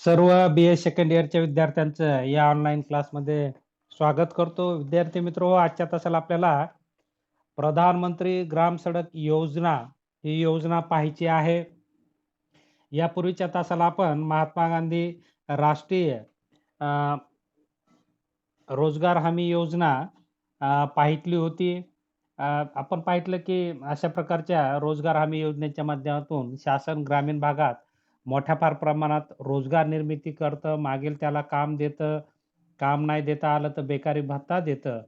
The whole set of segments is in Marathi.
सर्व बी-ए सेकंड इयरच्या विद्यार्थ्यांचं या ऑनलाईन क्लासमध्ये स्वागत करतो. विद्यार्थी मित्र हो, आजच्या तासाला आपल्याला प्रधानमंत्री ग्राम सडक योजना ही योजना पाहायची आहे. यापूर्वीच्या तासाला आपण महात्मा गांधी राष्ट्रीय रोजगार हमी योजना पाहितली होती. आपण पाहितलं की अशा प्रकारच्या रोजगार हमी योजनेच्या माध्यमातून शासन ग्रामीण भागात मोठ्या फार प्रमाणात रोजगार निर्मिती करतं, मागेल त्याला काम देतं, काम नाही देता आलं तर बेकारी भत्ता देतं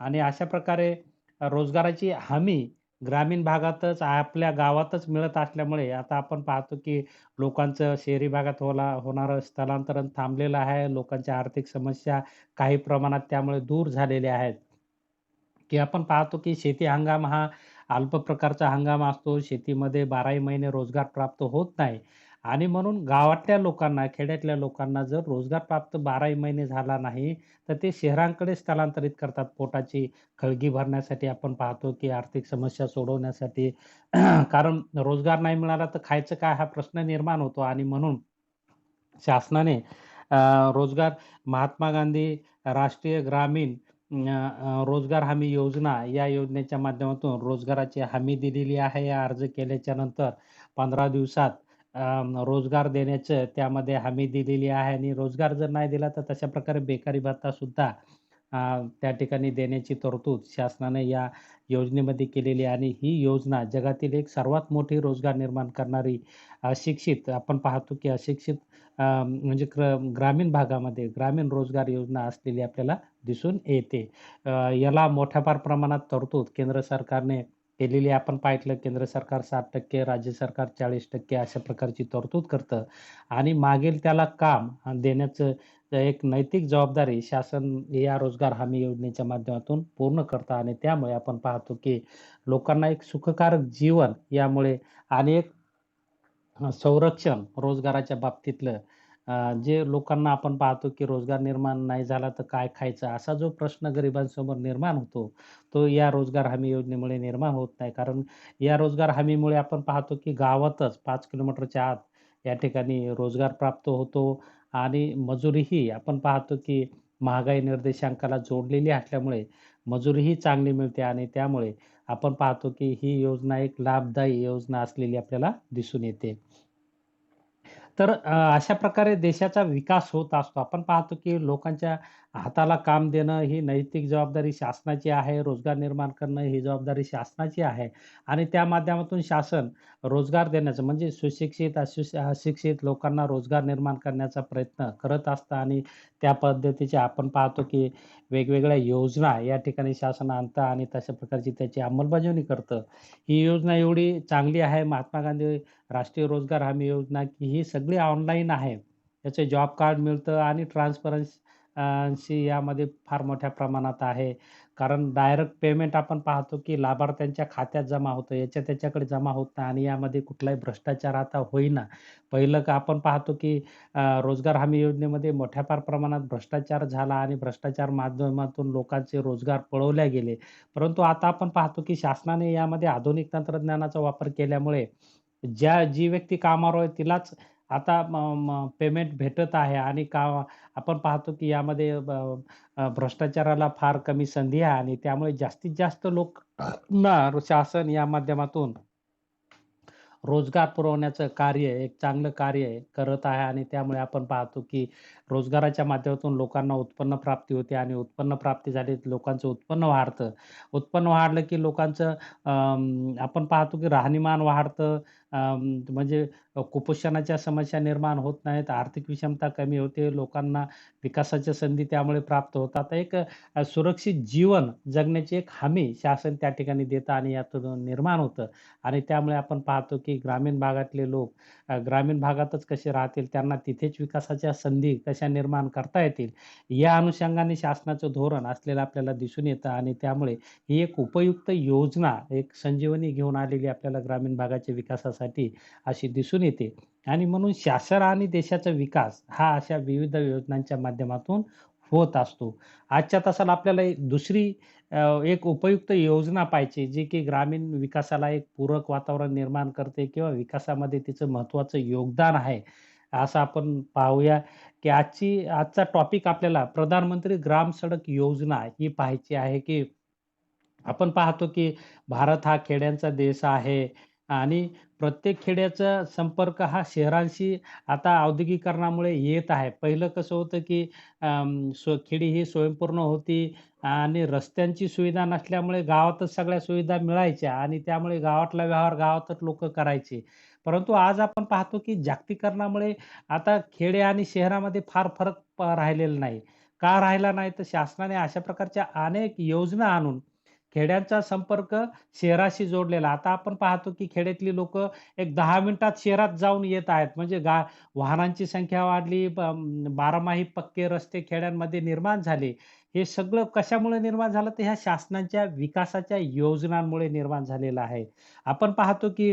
आणि अशा प्रकारे रोजगाराची हमी ग्रामीण भागातच आपल्या गावातच मिळत असल्यामुळे आता आपण पाहतो की लोकांचं शहरी भागात होला होणारं स्थलांतरण थांबलेलं आहे. लोकांच्या आर्थिक समस्या काही प्रमाणात त्यामुळे दूर झालेल्या आहेत. की आपण पाहतो की शेती हंगाम हा अल्प प्रकारचा हंगाम असतो. शेतीमध्ये 12ही महिने रोजगार प्राप्त होत नाही आणि म्हणून गावातल्या लोकांना, खेड्यातल्या लोकांना जर रोजगार प्राप्त 12ही महिने झाला नाही, तर ते शहरांकडे स्थलांतरित करतात. पोटाची खळगी भरण्यासाठी आपण पाहतो की आर्थिक समस्या सोडवण्यासाठी. कारण रोजगार नाही मिळाला तर खायचं काय हा प्रश्न निर्माण होतो आणि म्हणून शासनाने रोजगार महात्मा गांधी राष्ट्रीय ग्रामीण रोजगार हमी योजना या योजनेच्या माध्यमातून रोजगाराची हमी दिलेली आहे. या अर्ज केल्याच्यानंतर 15 दिवसात रोजगार देण्याचं त्यामध्ये हमी दिलेली आहे आणि रोजगार जर नाही दिला तर तशा प्रकारे बेकारी भत्ता सुद्धा त्या ठिकाणी देण्याची तरतूद शासनाने या योजनेमध्ये केलेली आहे आणि ही योजना जगातील एक सर्वात मोठी रोजगार निर्माण करणारी अशिक्षित आपण पाहतो की अशिक्षित म्हणजे क्र ग्रामीण भागामध्ये ग्रामीण रोजगार योजना असलेली आपल्याला दिसून येते. याला मोठ्या फार प्रमाणात तरतूद केंद्र सरकारने केलेली आपण पाहितलं केंद्र सरकार 60% राज्य सरकार 40% अशा प्रकारची तरतूद करतं. आणि मागेल त्याला काम देण्याचं एक नैतिक जबाबदारी शासन या रोजगार हमी योजनेच्या माध्यमातून पूर्ण करतं. आणि त्यामुळे आपण पाहतो की लोकांना एक सुखकारक जीवन यामुळे आणि एक संरक्षण रोजगाराच्या बाबतीतलं जे लोकांना आपण पाहतो की रोजगार निर्माण नाही झाला तर काय खायचं? असा जो प्रश्न गरिबांसमोर निर्माण होतो, तो या रोजगार हमी योजनेमुळे निर्माण होत नाही. कारण या रोजगार हमीमुळे आपण पाहतो की गावातच पाच किलोमीटरच्या आत या ठिकाणी रोजगार प्राप्त होतो आणि मजुरीही आपण पाहतो की महागाई निर्देशांकाला जोडलेली असल्यामुळे मजुरीही चांगली मिळते आणि त्यामुळे आपण पाहतो की ही योजना एक लाभदायी योजना असलेली आपल्याला दिसून येते. तर अ, अशा प्रकारे देशाचा विकास होत असतो. आपण पाहतो की लोकांच्या हाताला काम देणं ही नैतिक जबाबदारी शासनाची आहे. रोजगार निर्माण करणं ही जबाबदारी शासनाची आहे आणि त्या माध्यमातून शासन रोजगार देण्याचं म्हणजे सुशिक्षित, अशिक्ष अशिक्षित लोकांना रोजगार निर्माण करण्याचा प्रयत्न करत असतं आणि त्या पद्धतीचे आपण पाहतो की वेगवेगळ्या योजना या ठिकाणी शासन आणतं आणि तशा प्रकारची त्याची अंमलबजावणी करतं. ही योजना एवढी चांगली आहे महात्मा गांधी राष्ट्रीय रोजगार हमी योजना, की ही सगळी ऑनलाईन आहे. त्याचे जॉब कार्ड मिळतं आणि ट्रान्सपरन्सी शी यामध्ये फार मोठ्या प्रमाणात आहे. कारण डायरेक्ट पेमेंट आपण पाहतो, की लाभार्थ्यांच्या खात्यात जमा होतं. याच्या त्याच्याकडे जमा होत नाही आणि यामध्ये कुठलाही भ्रष्टाचार आता होईना. पहिलं का आपण पाहतो, की रोजगार हमी योजनेमध्ये मोठ्या फार प्रमाणात भ्रष्टाचार झाला आणि भ्रष्टाचार माध्यमातून लोकांचे रोजगार पळवले गेले. परंतु आता आपण पाहतो, की शासनाने यामध्ये आधुनिक तंत्रज्ञानाचा वापर केल्यामुळे ज्या जी व्यक्ती कामावर आहे तिलाच आता म म पेमेंट भेटत आहे आणि का आपण पाहतो की यामध्ये ब भ्रष्टाचाराला फार कमी संधी आहे आणि त्यामुळे जास्तीत जास्त लोकांना शासन या माध्यमातून रोजगार पुरवण्याचं कार्य एक चांगलं कार्य करत आहे आणि त्यामुळे आपण पाहतो की रोजगाराच्या माध्यमातून लोकांना उत्पन्न प्राप्ती होते आणि उत्पन्न प्राप्ती झाली लोकांचं उत्पन्न वाढतं. उत्पन्न वाढलं की लोकांचं आपण पाहतो की राहणीमान वाढतं. म्हणजे कुपोषणाच्या समस्या निर्माण होत नाहीत. आर्थिक विषमता कमी होते. लोकांना विकासाच्या संधी त्यामुळे प्राप्त होतात. एक सुरक्षित जीवन जगण्याची एक हमी शासन त्या ठिकाणी देतं आणि यातून निर्माण होतं आणि त्यामुळे आपण पाहतो की ग्रामीण भागातले लोक ग्रामीण भागातच कसे राहतील, त्यांना तिथेच विकासाच्या संधी कशा निर्माण करता येतील, या अनुषंगाने शासनाचं धोरण असलेलं आपल्याला दिसून येतं आणि त्यामुळे ही एक उपयुक्त योजना, एक संजीवनी घेऊन आलेली आपल्याला ग्रामीण भागाच्या विकासासाठी अशी दिसून येते आणि म्हणून शासन आणि देशाचा विकास हा अशा विविध योजनांच्या माध्यमातून होत असतो. आजच्या तासाला आपल्याला एक दुसरी एक उपयुक्त योजना पाहिजे, जी की ग्रामीण विकासाला एक पूरक वातावरण निर्माण करते किंवा विकासामध्ये तिचं महत्त्वाचं योगदान आहे. असं आपण पाहूया, की आजची आजचा टॉपिक आपल्याला प्रधानमंत्री ग्राम सडक योजना ही पाहायची आहे, की आपण पाहतो, की भारत हा खेड्यांचा देश आहे आणि प्रत्येक खेड्याचा संपर्क हा शहरांशी आता औद्योगिकरणामुळे येत आहे. पहिलं कसं होतं, की स्व खेडी ही स्वयंपूर्ण होती आणि रस्त्यांची सुविधा नसल्यामुळे गावातच सगळ्या सुविधा मिळायच्या आणि त्यामुळे गावातला व्यवहार गावातच लोक करायचे. परंतु आज आपण पाहतो, की जागतिकरणामुळे आता खेडे आणि शहरामध्ये फार फरक प राहिलेला नाही. का राहिला नाही? तर शासनाने अशा प्रकारच्या अनेक योजना आणून खेड्यांचा संपर्क शहराशी जोडलेला. आता आपण पाहतो, की खेड्यातली लोक एक दहा मिनिटात शहरात जाऊन येत आहेत. म्हणजे गा वाहनांची संख्या वाढली, बारामाही पक्के रस्ते खेड्यांमध्ये निर्माण झाले. हे सगळं कशामुळे निर्माण झालं? तर ह्या शासनाच्या विकासाच्या योजनांमुळे निर्माण झालेलं आहे. आपण पाहतो, की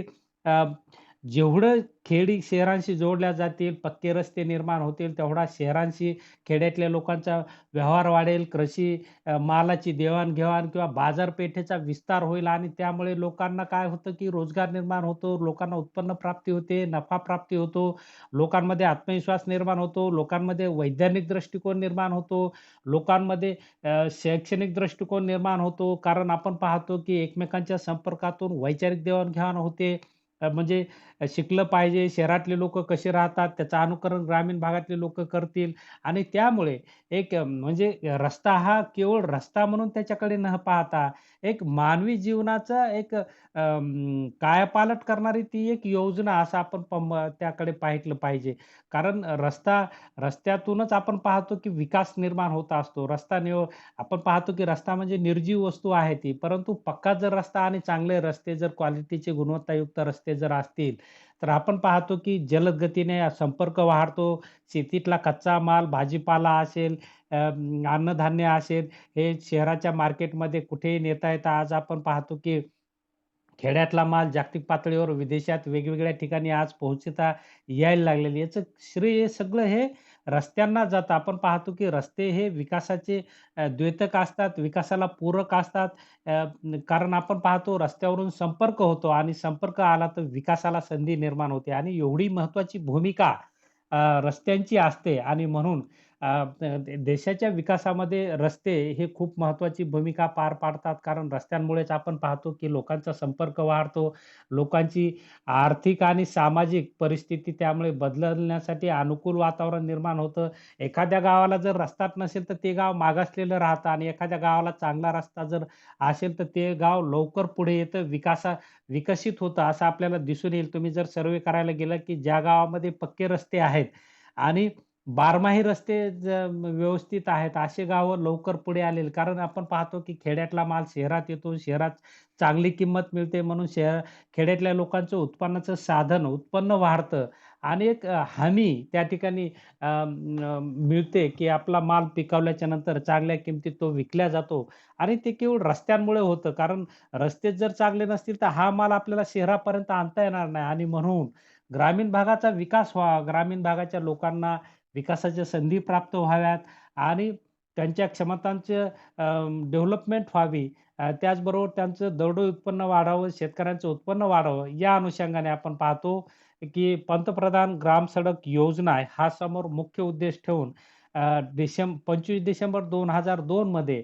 जेवढं खेडी शहरांशी जोडल्या जातील, पक्के रस्ते निर्माण होतील, तेवढा शहरांशी खेड्यातल्या लोकांचा व्यवहार वाढेल, कृषी मालाची देवाणघेवाण किंवा बाजारपेठेचा विस्तार होईल आणि त्यामुळे लोकांना काय होतं, की रोजगार निर्माण होतो, लोकांना उत्पन्न प्राप्ती होते, नफा प्राप्ती होतो, लोकांमध्ये आत्मविश्वास निर्माण होतो, लोकांमध्ये वैज्ञानिक दृष्टिकोन निर्माण होतो, लोकांमध्ये शैक्षणिक दृष्टिकोन निर्माण होतो. कारण आपण पाहतो, की एकमेकांच्या संपर्कातून वैचारिक देवाणघेवाण होते. म्हणजे शिकलं पाहिजे, शहरातले लोक कसे राहतात, त्याचं अनुकरण ग्रामीण भागातले लोक करतील आणि त्यामुळे एक म्हणजे रस्ता हा केवळ रस्ता म्हणून त्याच्याकडे न पाहता एक मानवी जीवनाचा एक कायापालट करणारी ती एक योजना असं आपण त्याकडे पाहिलं पाहिजे. कारण रस्ता रस्त्यातूनच आपण पाहतो, की विकास निर्माण होत असतो. रस्ता निव आपण पाहतो, की रस्ता म्हणजे निर्जीव वस्तू आहे ती. परंतु पक्का जर रस्ता आणि चांगले रस्ते जर क्वालिटीचे गुणवत्तायुक्त रस्ते जर असतील, तर आपण पाहतो, की जलद गतीने संपर्क वाढतो. शेतीतला कच्चा माल, भाजीपाला असेल, अन्नधान्य असेल, हे शहराच्या मार्केटमध्ये कुठेही नेता येतं. आज आपण पाहतो, की खेड्यातला माल जागतिक पातळीवर विदेशात वेगवेगळ्या ठिकाणी आज पोहोचता यायला लागलेली. याचं श्रेय सगळं हे रस्त्यांना जातं. आपण पाहतो, की रस्ते हे विकासाचे द्वेतक असतात, विकासाला पूरक असतात. कारण आपण पाहतो रस्त्यावरून संपर्क होतो आणि संपर्क आला तर विकासाला संधी निर्माण होते आणि एवढी महत्त्वाची भूमिका रस्त्यांची असते आणि म्हणून अ, देशाच्या विकासामध्ये रस्ते हे खूप महत्त्वाची भूमिका पार पाडतात. कारण रस्त्यांमुळेच आपण पाहतो, की लोकांचा संपर्क वाढतो. लोकांची आर्थिक आणि सामाजिक परिस्थिती त्यामुळे बदलण्यासाठी अनुकूल वातावरण निर्माण होतं. एखाद्या गावाला जर रस्ताच नसेल, तर ते गाव मागासलेलं राहतं आणि एखाद्या गावाला चांगला रस्ता जर असेल, तर ते गाव लवकर पुढे येतं, विकासा विकसित होतं असं आपल्याला दिसून येईल. तुम्ही जर सर्व्हे करायला गेलात, की ज्या गावामध्ये पक्के रस्ते आहेत आणि बारमाही रस्ते ज व्यवस्थित आहेत, असे गावं लवकर पुढे आलेली. कारण आपण पाहतो, की खेड्यातला माल शहरात येतो, शहरात चांगली किंमत मिळते म्हणून शहर खेड्यातल्या लोकांचं उत्पन्नाचं साधन, उत्पन्न वाढतं. आणि एक हमी त्या ठिकाणी मिळते, की आपला माल पिकवल्याच्या नंतर चांगल्या किमतीत तो विकला जातो. आणि ते केवळ रस्त्यांमुळे होतं. कारण रस्ते जर चांगले नसतील, तर हा माल आपल्याला शहरापर्यंत आणता येणार नाही. आणि म्हणून ग्रामीण भागाचा विकास व्हा ग्रामीण भागाच्या लोकांना विकासाच्या संधी प्राप्त व्हाव्यात आणि त्यांच्या क्षमतांचं डेव्हलपमेंट व्हावी. त्याचबरोबर त्यांचं दरडोई उत्पन्न वाढावं, शेतकऱ्यांचं उत्पन्न वाढावं. या अनुषंगाने आपण पाहतो, की पंतप्रधान ग्राम सडक योजना हा समोर मुख्य उद्देश ठेवून डिसेंब 25 डिसेंबर 2002 मध्ये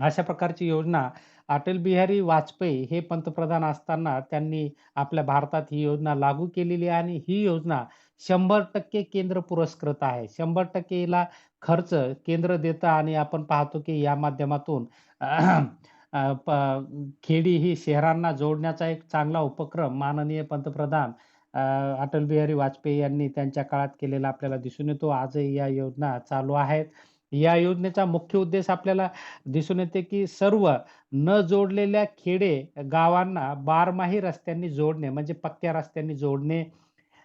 अशा प्रकारची योजना अटल बिहारी वाजपेयी हे पंतप्रधान असताना त्यांनी आपल्या भारतात ही योजना लागू केलेली आहे आणि ही योजना 100% केंद्र पुरस्कृत आहे. शंभर टक्केला खर्च केंद्र देतं आणि आपण पाहतो, की या माध्यमातून प खेडी ही शहरांना जोडण्याचा एक चांगला उपक्रम माननीय पंतप्रधान अटल बिहारी वाजपेयी यांनी त्यांच्या काळात केलेला आपल्याला दिसून येतो. आजही या योजना चालू आहेत. या योजनेचा मुख्य उद्देश आपल्याला दिसून येते, की सर्व न जोडलेल्या खेडे गावांना बारमाही रस्त्यांनी जोडणे, म्हणजे पक्क्या रस्त्यांनी जोडणे.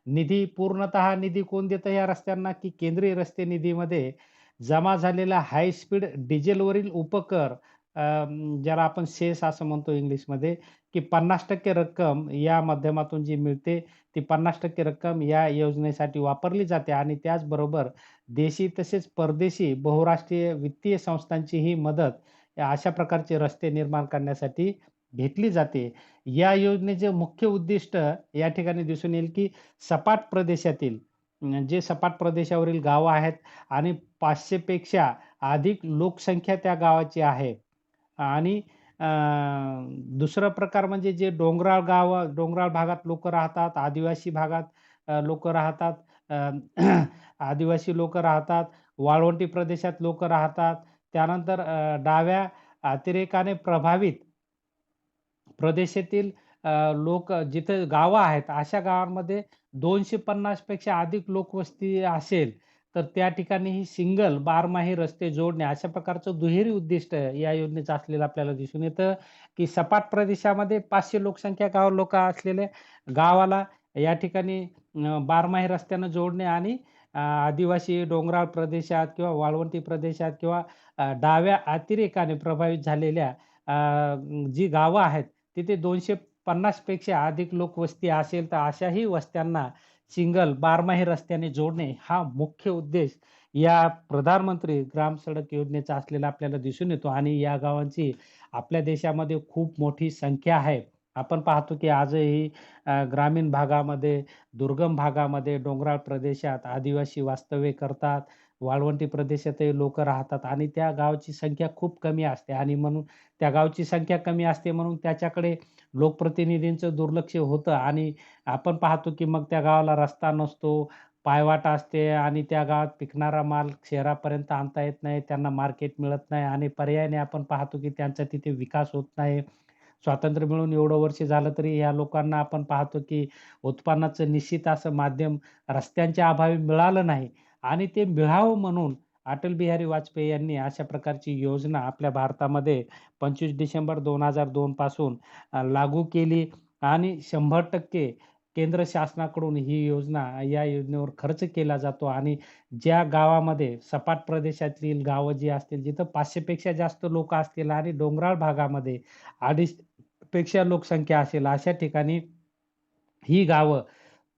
निधी पूर्णतः निधी कोण देतं या रस्त्यांना, की केंद्रीय रस्ते निधीमध्ये जमा झालेला हाय स्पीड डिझेलवरील उपकर ज्याला आपण सेस असं म्हणतो इंग्लिशमध्ये, की 50% रक्कम या माध्यमातून जी मिळते, ती 50% रक्कम या योजनेसाठी वापरली जाते आणि त्याचबरोबर देशी तसेच परदेशी बहुराष्ट्रीय वित्तीय संस्थांची ही मदत अशा प्रकारचे रस्ते निर्माण करण्यासाठी घेतली जाते. या योजनेचे मुख्य उद्दिष्ट या ठिकाणी दिसून येईल, की सपाट प्रदेशातील जे सपाट प्रदेशावरील गावं आहेत आणि पाचशेपेक्षा अधिक लोकसंख्या त्या गावाची आहे आणि दुसरा प्रकार म्हणजे जे डोंगराळ गावं डोंगराळ भागात लोक राहतात, आदिवासी भागात लोक राहतात, आदिवासी लोकं राहतात, वाळवंटी प्रदेशात लोकं राहतात. त्यानंतर डाव्या अतिरेकाने प्रभावित प्रदेशातील लोक जिथे गावं आहेत, अशा गावांमध्ये दोनशे पन्नासपेक्षा अधिक लोकवस्ती असेल, तर त्या ठिकाणी ही सिंगल बारमाही रस्ते जोडणे अशा प्रकारचं दुहेरी उद्दिष्ट या योजनेचं असलेलं आपल्याला दिसून येतं, की सपाट प्रदेशामध्ये पाचशे लोकसंख्या गाव लोक असलेल्या गावाला या ठिकाणी बारमाही रस्त्यानं जोडणे आणि आदिवासी डोंगराळ प्रदेशात किंवा वाळवंटी प्रदेशात किंवा डाव्या अतिरेकाने प्रभावित झालेल्या जी गावं आहेत, तिथे दोनशे पन्नासपेक्षा अधिक लोकवस्ती असेल, तर अशाही वस्त्यांना सिंगल बारमाही रस्त्याने जोडणे हा मुख्य उद्देश या प्रधानमंत्री ग्राम सडक योजनेचा असलेला आपल्याला दिसून येतो आणि या गावांची आपल्या देशामध्ये खूप मोठी संख्या आहे. आपण पाहतो की आजही ग्रामीण भागामध्ये, दुर्गम भागामध्ये, डोंगराळ प्रदेशात आदिवासी वास्तव्य करतात. वाळवंटी प्रदेशातही लोकं राहतात आणि त्या गावाची संख्या खूप कमी असते आणि म्हणून त्या गावची संख्या कमी असते म्हणून त्याच्याकडे लोकप्रतिनिधींचं दुर्लक्ष होतं आणि आपण पाहतो की मग त्या गावाला रस्ता नसतो, पायवाट असते आणि त्या गावात पिकणारा माल शहरापर्यंत आणता येत नाही. त्यांना मार्केट मिळत नाही आणि पर्यायाने आपण पाहतो की त्यांचा तिथे विकास होत नाही. स्वातंत्र्य मिळून एवढं वर्ष झालं तरी या लोकांना आपण पाहतो की उत्पन्नाचं निश्चित असं माध्यम रस्त्यांच्या अभावी मिळालं नाही आणि ते मिळावं म्हणून अटल बिहारी वाजपेयी यांनी अशा प्रकारची योजना आपल्या भारतामध्ये 25 डिसेंबर दोन हजार दोनपासून लागू केली आणि 100% केंद्र शासनाकडून ही योजना या योजनेवर खर्च केला जातो आणि ज्या गावामध्ये सपाट प्रदेशातील गावं जी असतील, जिथं पाचशेपेक्षा जास्त लोकं असतील आणि डोंगराळ भागामध्ये अडीच पेक्षा लोकसंख्या असेल, अशा ठिकाणी ही गावं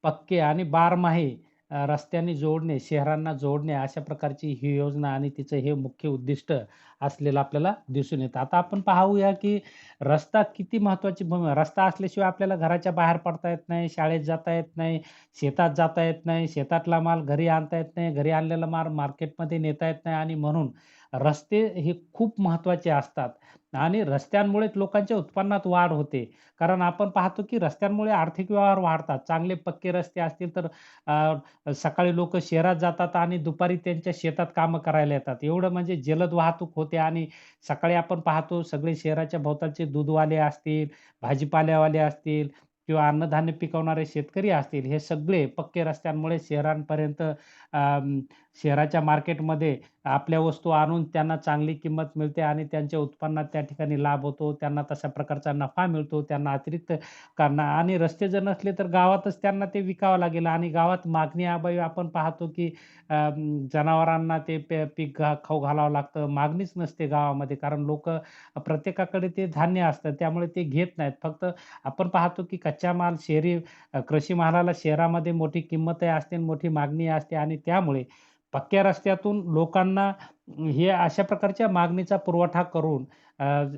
पक्के आणि बारमाही अ, रस्त्याने जोडणे, शहरांना जोडणे अशा प्रकारची ही योजना आणि तिचं हे मुख्य उद्दिष्ट असलेलं आपल्याला दिसून येतं. आता आपण पाहूया की रस्ता किती महत्त्वाची भूमी रस्ता असल्याशिवाय आपल्याला घराच्या बाहेर पडता येत नाही, शाळेत जाता येत नाही, शेतात जाता येत नाही, शेतातला माल घरी आणता येत नाही, घरी आणलेला माल मार्केटमध्ये नेता येत नाही आणि म्हणून रस्ते हे खूप महत्त्वाचे असतात आणि रस्त्यांमुळेच लोकांच्या उत्पन्नात वाढ होते. कारण आपण पाहतो की रस्त्यांमुळे आर्थिक व्यवहार वाढतात. चांगले पक्के रस्ते असतील तर सकाळी लोक शहरात जातात आणि दुपारी त्यांच्या शेतात कामं करायला येतात. एवढं म्हणजे जलद वाहतूक होते आणि सकाळी आपण पाहतो सगळे शहराच्या भोवतालचे दूधवाले असतील, भाजीपाल्यावाले असतील किंवा अन्नधान्य पिकवणारे शेतकरी असतील, हे सगळे पक्के रस्त्यांमुळे शहरांपर्यंत शहराच्या मार्केटमध्ये आपल्या वस्तू आणून त्यांना चांगली किंमत मिळते आणि त्यांच्या उत्पन्नात त्या ठिकाणी लाभ होतो. त्यांना तशा प्रकारचा नफा मिळतो. त्यांना अतिरिक्त कारण आणि रस्ते जर नसले तर गावातच त्यांना ते विकावं लागेल आणि गावात मागणी अभावी आपण पाहतो की जनावरांना ते पीक घा खाऊ घालावं लागतं. मागणीच नसते गावामध्ये कारण लोक प्रत्येकाकडे ते धान्य असतं. त्यामुळे ते घेत नाहीत. फक्त आपण पाहतो की कच्चा माल शहरी कृषी मालाला शहरामध्ये मोठी किंमतही असते आणि मोठी मागणी असते आणि त्यामुळे पक्क्या रस्त्यातून लोकांना हे अशा प्रकारच्या मागणीचा पुरवठा करून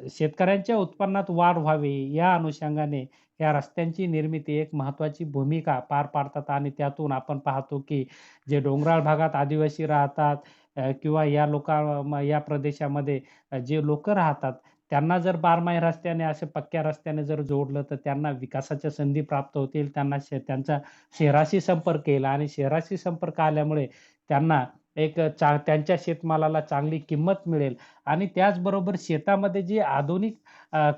शेतकऱ्यांच्या उत्पन्नात वाढ व्हावी या अनुषंगाने या रस्त्यांची निर्मिती एक महत्त्वाची भूमिका पार पाडतात आणि त्यातून आपण पाहतो की जे डोंगराळ भागात आदिवासी राहतात किंवा या लोका म या प्रदेशामध्ये जे लोक राहतात, त्यांना जर बारमाही रस्त्याने असे पक्क्या रस्त्याने जर जोडलं, तर त्यांना विकासाच्या संधी प्राप्त होतील. त्यांना शे त्यांचा शहराशी संपर्क येईल आणि शहराशी संपर्क आल्यामुळे त्यांना एक चा त्यांच्या शेतमालाला चांगली किंमत मिळेल आणि त्याचबरोबर शेतामध्ये जी आधुनिक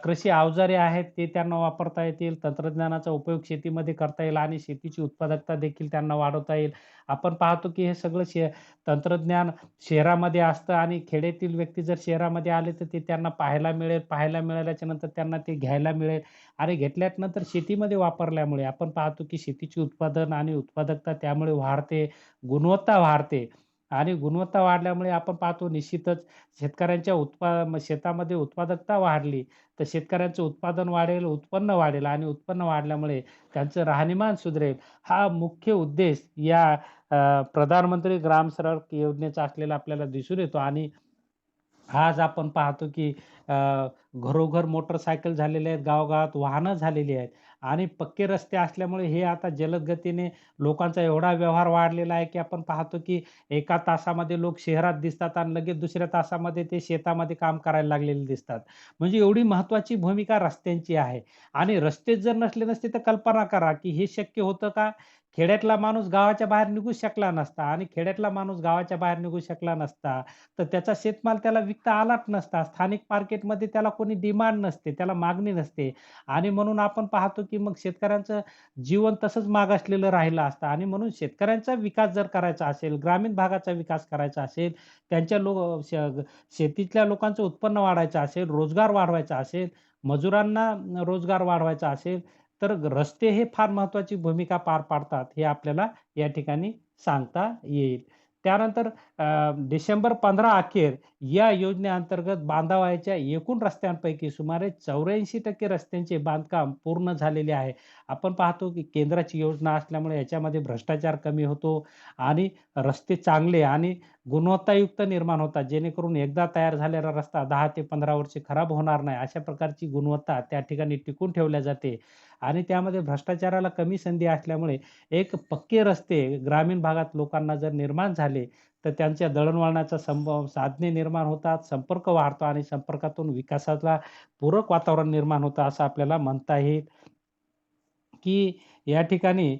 कृषी अवजारे आहेत, ते त्यांना वापरता येतील. तंत्रज्ञानाचा उपयोग शेतीमध्ये करता येईल आणि शेतीची उत्पादकता देखील त्यांना वाढवता येईल. आपण पाहतो की हे सगळं शे तंत्रज्ञान शहरामध्ये असतं आणि खेड्यातील व्यक्ती जर शहरामध्ये आले, तर ते त्यांना पाहायला मिळेल. पाहायला मिळाल्याच्या नंतर त्यांना ते घ्यायला मिळेल आणि घेतल्यानंतर शेतीमध्ये वापरल्यामुळे आपण पाहतो की शेतीची उत्पादन आणि उत्पादकता त्यामुळे वाढते, गुणवत्ता वाढते आणि गुणवत्ता वाढल्यामुळे आपण पाहतो निश्चितच शेतकऱ्यांच्या उत्पा शेतामध्ये उत्पादकता वाढली, तर शेतकऱ्यांचं उत्पादन वाढेल, उत्पन्न वाढेल आणि उत्पन्न वाढल्यामुळे त्यांचं राहणीमान सुधरेल. हा मुख्य उद्देश या प्रधानमंत्री ग्राम सडक योजनेचा असलेला आपल्याला दिसून येतो आणि आज आपण पाहतो की घरोघर मोटरसायकल झालेले आहेत, गावगावात वाहनं झालेली आहेत आणि पक्के रस्ते असल्यामुळे हे आता जलद गतीने लोकांचा एवढा व्यवहार वाढलेला आहे, की आपण पाहतो की एका तासामध्ये लोक शहरात दिसतात आणि लगेच दुसऱ्या तासामध्ये ते शेतामध्ये काम करायला लागलेले दिसतात. म्हणजे एवढी महत्त्वाची भूमिका रस्त्यांची आहे आणि रस्तेच जर नसले नसते तर कल्पना करा, की हे शक्य होतं का? खेड्यातला माणूस गावाच्या बाहेर निघू शकला नसता आणि खेड्यातला माणूस गावाच्या बाहेर निघू शकला नसता, तर त्याचा शेतमाल त्याला विकता आलाच नसता. स्थानिक मार्केटमध्ये त्याला कोणी डिमांड नसते, त्याला मागणी नसते आणि म्हणून आपण पाहतो, की मग शेतकऱ्यांचं जीवन तसंच मागासलेलं राहिलं असतं आणि म्हणून शेतकऱ्यांचा विकास जर करायचा असेल, ग्रामीण भागाचा विकास करायचा असेल, त्यांच्या लो शेतीतल्या लोकांचं उत्पन्न वाढायचं असेल, रोजगार वाढवायचा असेल, मजुरांना रोजगार वाढवायचा असेल, तर रस्ते हे फार महत्त्वाची भूमिका पार पाडतात, हे आपल्याला या ठिकाणी सांगता येईल. त्यानंतर डिसेंबर 15 अखेर या योजनेअंतर्गत बांधावायच्या एकूण रस्त्यांपैकी सुमारे 84% रस्त्यांचे बांधकाम पूर्ण झालेले आहे. आपण पाहतो की केंद्राची योजना असल्यामुळे याच्यामध्ये भ्रष्टाचार कमी होतो आणि रस्ते चांगले आणि गुणवत्तायुक्त निर्माण होतात. जेणेकरून एकदा तयार झालेला रस्ता दहा ते 15 वर्षे खराब होणार नाही. अशा प्रकारची गुणवत्ता त्या ठिकाणी टिकून ठेवल्या जाते आणि त्यामध्ये भ्रष्टाचाराला कमी संधी असल्यामुळे एक पक्के रस्ते ग्रामीण भागात लोकांना जर निर्माण झाले, तर त्यांच्या दळणवळणाचा संभव साधने निर्माण होतात, संपर्क वाढतो आणि संपर्कातून विकासाला पूरक वातावरण निर्माण होतं, असं आपल्याला म्हणता येईल. की या ठिकाणी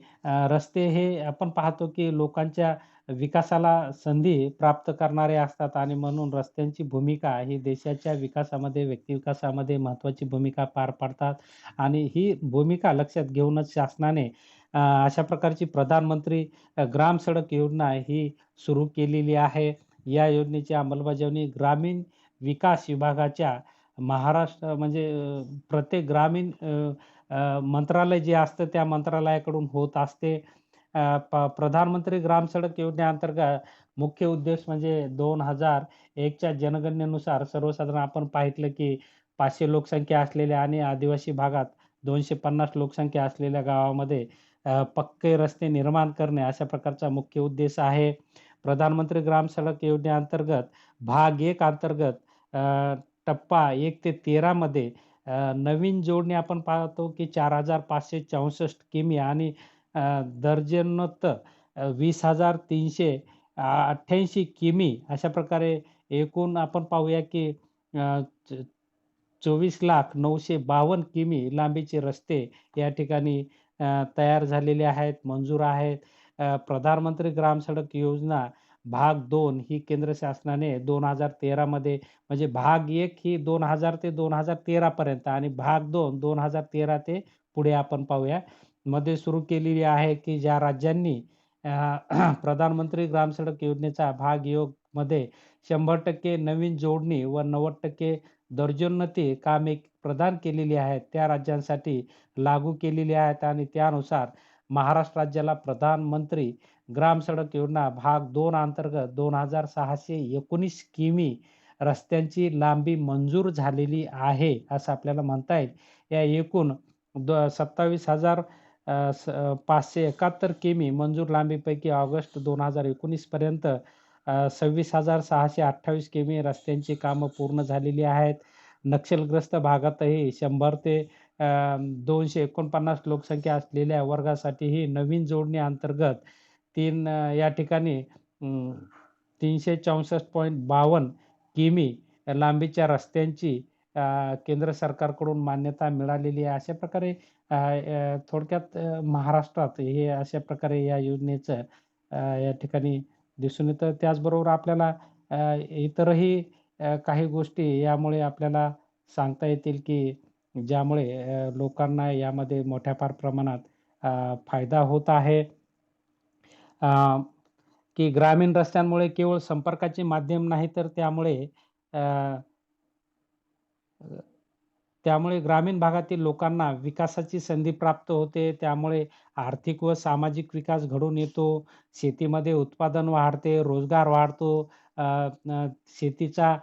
रस्ते हे आपण पाहतो की लोकांच्या विकासाला संधी प्राप्त करणारे असतात आणि म्हणून रस्त्यांची भूमिका ही देशाच्या विकासामध्ये, व्यक्तिविकासामध्ये महत्त्वाची भूमिका पार पाडतात आणि ही भूमिका लक्षात घेऊनच शासनाने अशा प्रकारची प्रधानमंत्री ग्राम सडक योजना ही सुरू केलेली आहे. या योजनेची अंमलबजावणी ग्रामीण विकास विभागाच्या महाराष्ट्र म्हणजे प्रत्येक ग्रामीण मंत्रालय जे असतं त्या मंत्रालयाकडून होत असते. प प्रधानमंत्री ग्राम सडक योजनेअंतर्गत मुख्य उद्देश म्हणजे दोन हजार एकच्या जनगणनेनुसार सर्वसाधारण आपण पाहितलं की पाचशे लोकसंख्या असलेल्या आणि आदिवासी भागात 250 लोकसंख्या असलेल्या गावामध्ये पक्के रस्ते निर्माण करणे अशा प्रकारचा मुख्य उद्देश आहे. प्रधानमंत्री ग्राम सडक योजनेअंतर्गत भाग एक अंतर्गत टप्पा एक ते तेरामध्ये नवीन जोडणी आपण पाहतो की 4564 किमी आणि दर्जनोत्तर वीस हजार तीनशे अठ्ठ्याऐंशी किमी अशा प्रकारे एकूण आपण पाहूया की चोवीस लाख नऊशे बावन्न किमी लांबीचे रस्ते या ठिकाणी तयार झालेले आहेत, मंजूर आहेत. प्रधानमंत्री ग्राम सडक योजना भाग दोन ही केंद्र शासनाने दोन हजार तेरामध्ये म्हणजे भाग एक ही दोन हजार ते दोन हजार तेरापर्यंत आणि भाग 2 2013 ते पुढे आपण पाहूया. मध्ये सुरू केलेली आहे, की ज्या राज्यांनी प्रधानमंत्री ग्राम सडक योजनेचा भाग योगमध्ये 100% नवीन जोडणी व 90% दर्जोन्नती कामे प्रदान केलेली आहेत, त्या राज्यांसाठी लागू केलेली आहेत आणि त्यानुसार महाराष्ट्र राज्याला प्रधानमंत्री ग्राम सडक योजना भाग दोन अंतर्गत 2619 किमी रस्त्यांची लांबी मंजूर झालेली आहे, असं आपल्याला म्हणता येईल. या एकूण द सत्तावीस हजार स 571 किमी मंजूर लांबीपैकी ऑगस्ट दोन हजार एकोणीसपर्यंत सव्वीस हजार सहाशे अठ्ठावीस किमी रस्त्यांची कामं पूर्ण झालेली आहेत. नक्षलग्रस्त भागातही शंभर ते दोनशे एकोणपन्नास लोकसंख्या असलेल्या वर्गासाठीही नवीन जोडणी अंतर्गत तीन या ठिकाणी तीनशे चौसष्ट पॉईंट बावन्न किमी लांबीच्या रस्त्यांची केंद्र सरकारकडून मान्यता मिळालेली आहे. अशा प्रकारे अ, अ, थोडक्यात अ, महाराष्ट्रात हे अशा प्रकारे या योजनेचं अ, या ठिकाणी दिसून येतं. त्याचबरोबर आपल्याला अ, इतरही अ, काही गोष्टी यामुळे आपल्याला सांगता येतील, की ज्यामुळे अ, लोकांना यामध्ये मोठ्या फार प्रमाणात अ, फायदा होत आहे. अ, की ग्रामीण रस्त्यांमुळे केवळ संपर्काचे माध्यम नाही, तर त्यामुळे अ, अ, त्यामुळे ग्रामीण भागातील लोकांना विकासाची संधी प्राप्त होते. त्यामुळे आर्थिक व सामाजिक विकास घडून येतो. शेतीमध्ये उत्पादन वाढते, रोजगार वाढतो. शेतीचा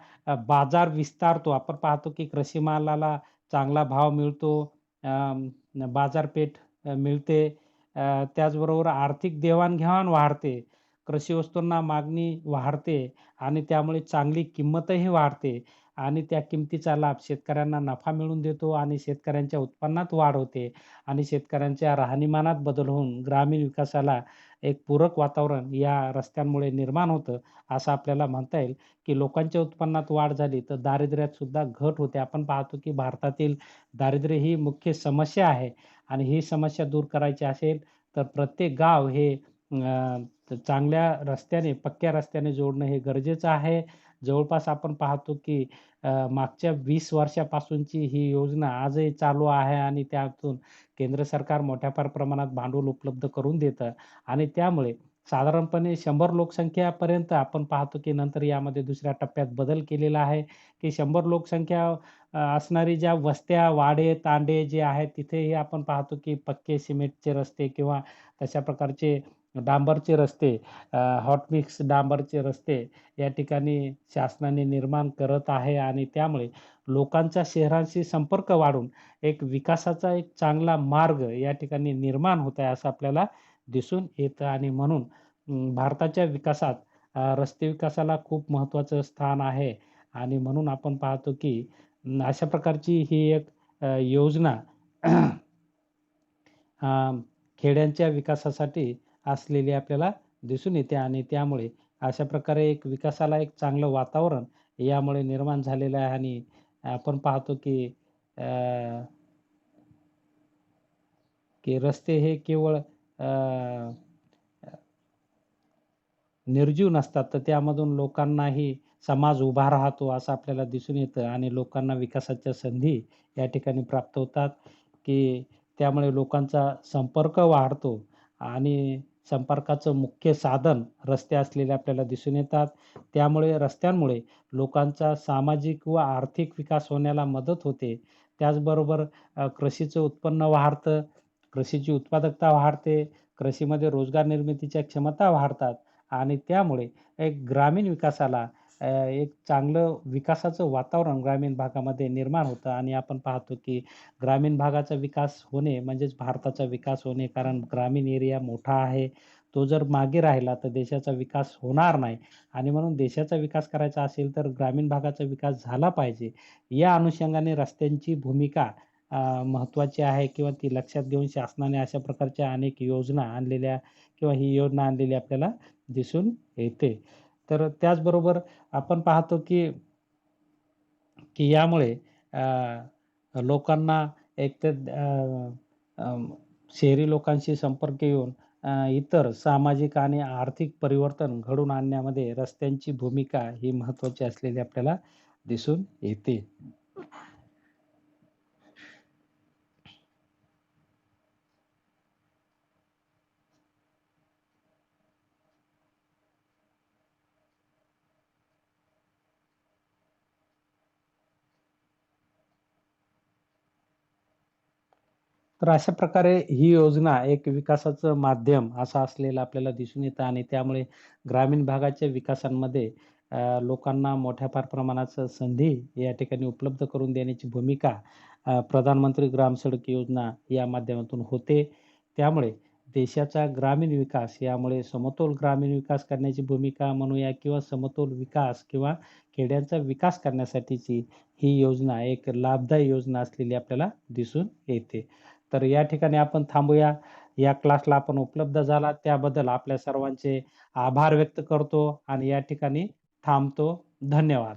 बाजार विस्तारतो. आपण पाहतो की कृषी मालाला चांगला भाव मिळतो. बाजारपेठ मिळते. त्याचबरोबर आर्थिक देवाणघेवाण वाढते. कृषी वस्तूंना मागणी वाढते आणि त्यामुळे चांगली किंमतही वाढते आणि त्या किमतीचा लाभ शेतकऱ्यांना नफा मिळवून देतो आणि शेतकऱ्यांच्या उत्पन्नात वाढ होते आणि शेतकऱ्यांच्या राहणीमानात बदल होऊन ग्रामीण विकासाला एक पूरक वातावरण या रस्त्यांमुळे निर्माण होतं असं आपल्याला म्हणता येईल. की लोकांच्या उत्पन्नात वाढ झाली तर दारिद्र्यात सुद्धा घट होते. आपण पाहतो की भारतातील दारिद्र्य ही मुख्य समस्या आहे आणि ही समस्या दूर करायची असेल तर प्रत्येक गाव हे चांगल्या रस्त्याने पक्क्या रस्त्याने जोडणं हे गरजेचं आहे. जवळपास आपण पाहतो की मागच्या वीस वर्षापासूनची ही योजना आजही चालू आहे आणि त्यातून केंद्र सरकार मोठ्या फार प्रमाणात भांडवल उपलब्ध करून देतं. आणि त्यामुळे साधारणपणे शंभर लोकसंख्यापर्यंत आपण पाहतो की नंतर यामध्ये दुसऱ्या टप्प्यात बदल केलेला आहे की शंभर लोकसंख्या असणारी ज्या वस्त्या वाडे तांडे जे आहेत तिथेही आपण पाहतो की पक्के सिमेंटचे रस्ते किंवा तशा प्रकारचे डांबरचे रस्ते हॉटमिक्स डांबरचे रस्ते या ठिकाणी शासनाने निर्माण करत आहे आणि त्यामुळे लोकांचा शहरांशी संपर्क वाढून एक विकासाचा एक चांगला मार्ग या ठिकाणी निर्माण होत आहे असं आपल्याला दिसून येतं आणि म्हणून भारताच्या विकासात रस्ते विकासाला खूप महत्त्वाचं स्थान आहे आणि म्हणून आपण पाहतो की अशा प्रकारची ही एक योजना खेड्यांच्या विकासासाठी असलेली आपल्याला दिसून येते आणि त्यामुळे अशा प्रकारे एक विकासाला एक चांगलं वातावरण यामुळे निर्माण झालेलं आहे आणि आपण पाहतो की की रस्ते हे केवळ निर्जीव नसतात. तर त्यामधून लोकांनाही समाज उभा राहतो असं आपल्याला दिसून येतं आणि लोकांना विकासाच्या संधी या ठिकाणी प्राप्त होतात की त्यामुळे लोकांचा संपर्क वाढतो आणि संपर्काचं मुख्य साधन रस्ते असलेले आपल्याला दिसून येतात. त्यामुळे रस्त्यांमुळे लोकांचा सामाजिक व आर्थिक विकास होण्याला मदत होते. त्याचबरोबर कृषीचं उत्पन्न वाढतं कृषीची उत्पादकता वाढते कृषीमध्ये रोजगार निर्मितीच्या क्षमता वाढतात आणि त्यामुळे एक ग्रामीण विकासाला अ, एक चांगलं विकासाचं वातावरण ग्रामीण भागामध्ये निर्माण होतं आणि आपण पाहतो की ग्रामीण भागाचा विकास होणे म्हणजेच भारताचा विकास होणे कारण ग्रामीण एरिया मोठा आहे. तो जर मागे राहिला तर देशाचा विकास होणार नाही. आणि म्हणून देशाचा विकास करायचा असेल तर ग्रामीण भागाचा विकास झाला पाहिजे. या अनुषंगाने रस्त्यांची भूमिका अ, महत्त्वाची आहे किंवा ती लक्षात घेऊन शासनाने अशा प्रकारच्या अनेक योजना आणलेल्या किंवा ही योजना आणलेली आपल्याला दिसून येते. तर त्याचबरोबर आपण पाहतो की की यामुळे लोकांना एक तर शहरी लोकांशी संपर्क येऊन इतर सामाजिक आणि आर्थिक परिवर्तन घडून आणण्यामध्ये रस्त्यांची भूमिका ही महत्त्वाची असलेली आपल्याला दिसून येते. तर अशा प्रकारे ही योजना एक विकासाचं माध्यम असं असलेलं आपल्याला दिसून येतं आणि त्यामुळे ग्रामीण भागाच्या विकासांमध्ये लोकांना मोठ्या फार प्रमाणात संधी या ठिकाणी उपलब्ध करून देण्याची भूमिका प्रधानमंत्री ग्राम सडक योजना या माध्यमातून होते. त्यामुळे देशाचा ग्रामीण विकास यामुळे समतोल ग्रामीण विकास करण्याची भूमिका म्हणूया किंवा समतोल विकास किंवा खेड्यांचा विकास करण्यासाठीची ही योजना एक लाभदायी योजना असलेली आपल्याला दिसून येते. तर या ठिकाणी आपण थांबूया. या क्लासला आपण उपलब्ध झाला त्याबद्दल आपल्या सर्वांचे आभार व्यक्त करतो आणि या ठिकाणी थांबतो. धन्यवाद.